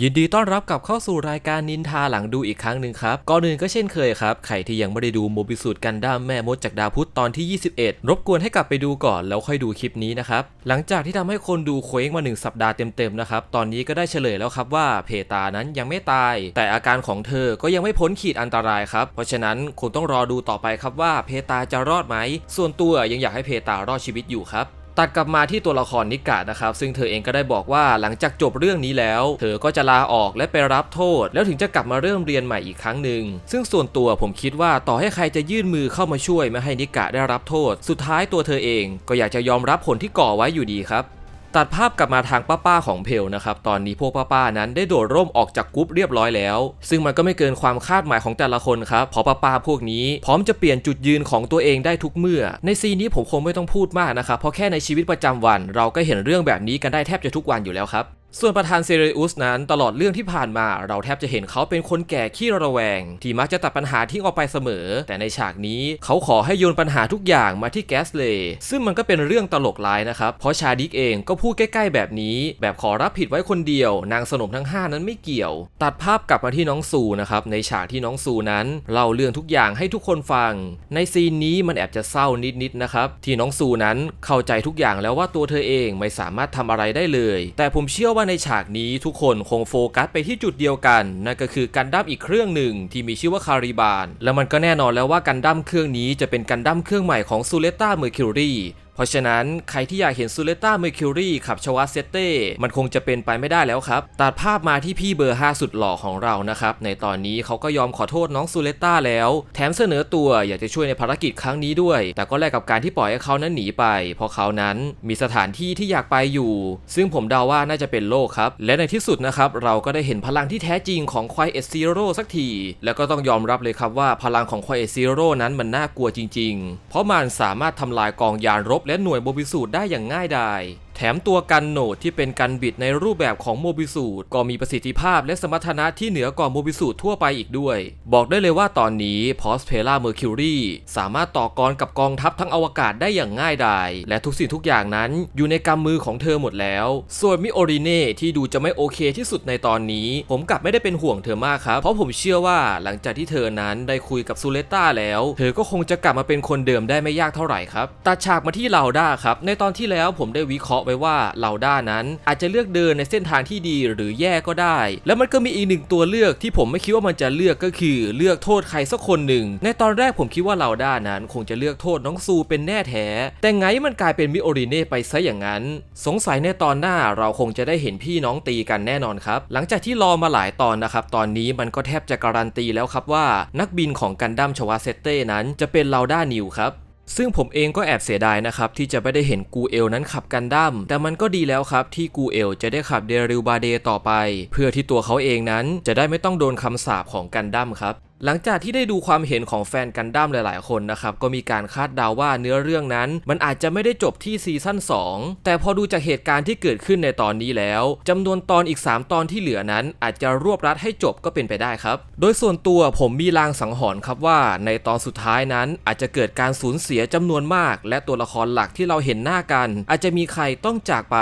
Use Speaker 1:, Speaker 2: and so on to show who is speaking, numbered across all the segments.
Speaker 1: ยินดีต้อนรับกลับเข้าสู่รายการนินทาหลังดูอีกครั้งหนึ่งครับ ก่อนอื่นก็เช่นเคยครับ ใครที่ยังไม่ได้ดูโมบิสูตรกันดั้มแม่มดจากดาวพุธตอนที่ 21 รบกวนให้กลับไปดูก่อนแล้วค่อยดูคลิปนี้นะครับ หลังจากที่ทำให้คนดูเคว้งมาหนึ่งสัปดาห์เต็มๆนะครับ ตอนนี้ก็ได้เฉลยแล้วครับว่าเพตานั้นยังไม่ตาย แต่อาการของเธอก็ยังไม่พ้นขีดอันตรายครับ เพราะฉะนั้นคงต้องรอดูต่อไปครับว่าเพตาจะรอดไหม ส่วนตัวยังอยากให้เพตารอดชีวิตอยู่ครับ ตัดกลับมาที่ตัวละครนิกะนะครับ ซึ่งเธอเองก็ได้บอกว่าหลังจากจบเรื่องนี้แล้ว เธอก็จะลาออกและไปรับโทษ แล้วถึงจะกลับมาเริ่มเรียนใหม่อีกครั้งหนึ่งซึ่งส่วนตัวผมคิดว่าต่อให้ใครจะยื่นมือเข้ามาช่วยไม่ให้นิกะได้รับโทษ สุดท้ายตัวเธอเอง ก็อยากจะยอมรับผลที่ก่อไว้อยู่ดีครับ ตัดภาพกลับมาทางป้าๆของเพลนะครับ ตอนนี้พวกป้าๆนั้นได้โดดร่มออกจากกรุ๊ปเรียบร้อยแล้ว ซึ่งมันก็ไม่เกินความคาดหมายของแต่ละคนครับเพราะป้าๆพวกนี้ พร้อมจะเปลี่ยนจุดยืนของตัวเองได้ทุกเมื่อ ในซีนนี้ผมคงไม่ต้องพูดมากนะครับ เพราะแค่ในชีวิตประจำวัน เราก็เห็นเรื่องแบบนี้กันได้แทบจะทุกวันอยู่แล้วครับ ส่วนประธานเซเรอุสนั้นตลอดเรื่องที่ผ่านมา เราแทบจะเห็นเขาเป็นคนแก่ขี้ระแวง ที่มักจะตัดปัญหาทิ้งออกไปเสมอ แต่ในฉากนี้เขาขอให้โยนปัญหาทุกอย่างมาที่แกสเลซึ่งมันก็เป็นเรื่องตลกร้ายนะครับ เพราะชาดิกเองก็พูดใกล้ๆแบบนี้ แบบขอรับผิดไว้คนเดียว นางสนมทั้ง 5 นั้นไม่เกี่ยว ตัดภาพกลับมาที่น้องซูนะครับในฉากที่น้องซูนั้นเล่าเรื่องทุกอย่างให้ทุกคนฟัง ในซีนนี้มันแอบจะเศร้านิดๆนะครับที่น้องซูนั้นเข้าใจทุกอย่างแล้วว่าตัวเธอเองไม่สามารถทำอะไรได้เลย แต่ผมเชื่อว่า่าในฉากนี้ทุกคนคงโฟกัสไปที่จุดเดียวกัน นั่นก็คือกันดั้มอีกเครื่องหนึ่งที่มีชื่อว่าคาริบาน และมันก็แน่นอนแล้วว่ากันดั้มเครื่องนี้จะเป็นกันดั้มเครื่องใหม่ของซูเลต้าเมอร์คิวรี ราะฉะนั้นใครที่อยากเห็นซูเลต้าเมอร์คิวรีขับชวาเซเต้มันคงจะเป็นไปไม่ได้แล้วครับตัดภาพมาที่พี่เบอร์ 5 สุดหล่อของเรานะครับ ในตอนนี้เขาก็ยอมขอโทษน้องซูเลต้าแล้ว แถมเสนอตัวอยากจะช่วยในภารกิจครั้งนี้ด้วย แต่ก็แลกกับการที่ปล่อยให้เขานั้นหนีไป เพราะเขานั้นมีสถานที่ที่อยากไปอยู่ ซึ่งผมเดาว่าน่าจะเป็นโลกครับ และในที่สุดนะครับเราก็ได้เห็นพลังที่แท้จริงของควายเอซีโร่สักที แล้วก็ต้องยอมรับเลยครับว่าพลังของควายเอซีโร่นั้นมันน่ากลัวจริง ๆ เพราะมันสามารถทำลายกองยานรบและหน่วยโมบิสูตได้อย่างง่ายดาย แถมตัวกันโหนดที่เป็นกันบิดในรูปแบบของโมบิสูตก็มีประสิทธิภาพและสมรรถนะที่เหนือกว่าโมบิสูตทั่วไปอีกด้วย บอกได้เลยว่าตอนนี้พอสเพล่าเมอร์คิวรีสามารถต่อกรกับกองทัพทั้งอวกาศได้อย่างง่ายดาย และทุกสิ่งทุกอย่างนั้นอยู่ในกำมือของเธอหมดแล้ว ส่วนมิโอริเน่ที่ดูจะไม่โอเคที่สุดในตอนนี้ ผมกลับไม่ได้เป็นห่วงเธอมากครับ เพราะผมเชื่อว่าหลังจากที่เธอนั้นได้คุยกับซูเลต้าแล้ว เธอก็คงจะกลับมาเป็นคนเดิมได้ไม่ยากเท่าไหร่ครับตัดฉากมาที่ลาวด้าครับในตอนที่แล้วผมได้วิเคราะห์ว้ว่าลาด้านั้น อาจจะเลือกเดินในเส้นทางที่ดีหรือแย่ก็ได้ แล้วมันก็มีอีกหนึ่งตัวเลือกที่ผมไม่คิดว่ามันจะเลือกก็คือเลือกโทษใครสักคนหนึ่ง ในตอนแรกผมคิดว่าลาด้านั้น คงจะเลือกโทษน้องซูเป็นแน่แท้ แต่ไงมันกลายเป็นมิโอริเน่ไปซะอย่างนั้น สงสัยในตอนหน้าเราคงจะได้เห็นพี่น้องตีกันแน่นอนครับ หลังจากที่รอมาหลายตอนนะครับ ตอนนี้มันก็แทบจะการันตีแล้วครับว่า นักบินของกันดั้มชวาเซเต้นั้นจะเป็นลาด้านิวครับ ซึ่งผมเองก็แอบเสียดายนะครับ ที่จะไม่ได้เห็นกูเอลนั้นขับกันดั้มแต่มันก็ดีแล้วครับที่กูเอลจะได้ขับเดริลบาเดต่อไป เพื่อที่ตัวเขาเองนั้นจะได้ไม่ต้องโดนคำสาปของกันดั้มครับ หลังจากที่ได้ดูความเห็นของแฟนกันดั้มหลาย ๆ คนนะครับ ก็มีการคาดเดาว่าเนื้อเรื่องนั้น มันอาจจะไม่ได้จบที่ซีซั่น2 แต่พอดูจากเหตุการณ์ที่เกิดขึ้นในตอนนี้แล้วจำนวนตอนอีก 3 ตอนที่เหลือนั้น อาจจะรวบรัดให้จบก็เป็นไปได้ครับ โดยส่วนตัวผมมีลางสังหรณ์ครับว่า ในตอนสุดท้ายนั้น อาจจะเกิดการสูญเสียจำนวนมาก และตัวละครหลักที่เราเห็นหน้ากัน อาจจะมีใครต้องจากไป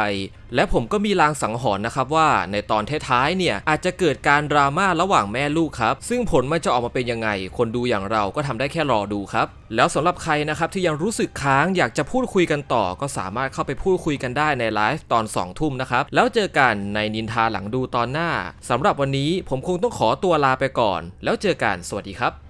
Speaker 1: และผมก็มีลางสังหรณ์นะครับว่าในตอนท้ายๆเนี่ยอาจจะเกิดการดราม่าระหว่างแม่ลูกครับ ซึ่งผลมันจะออกมาเป็นยังไง คนดูอย่างเราก็ทำได้แค่รอดูครับ แล้วสำหรับใครนะครับที่ยังรู้สึกค้างอยากจะพูดคุยกันต่อ ก็สามารถเข้าไปพูดคุยกันได้ในไลฟ์ตอน2ทุ่มนะครับ แล้วเจอกันในนินทาหลังดูตอนหน้าสำหรับวันนี้ผมคงต้องขอตัวลาไปก่อน แล้วเจอกันสวัสดีครับ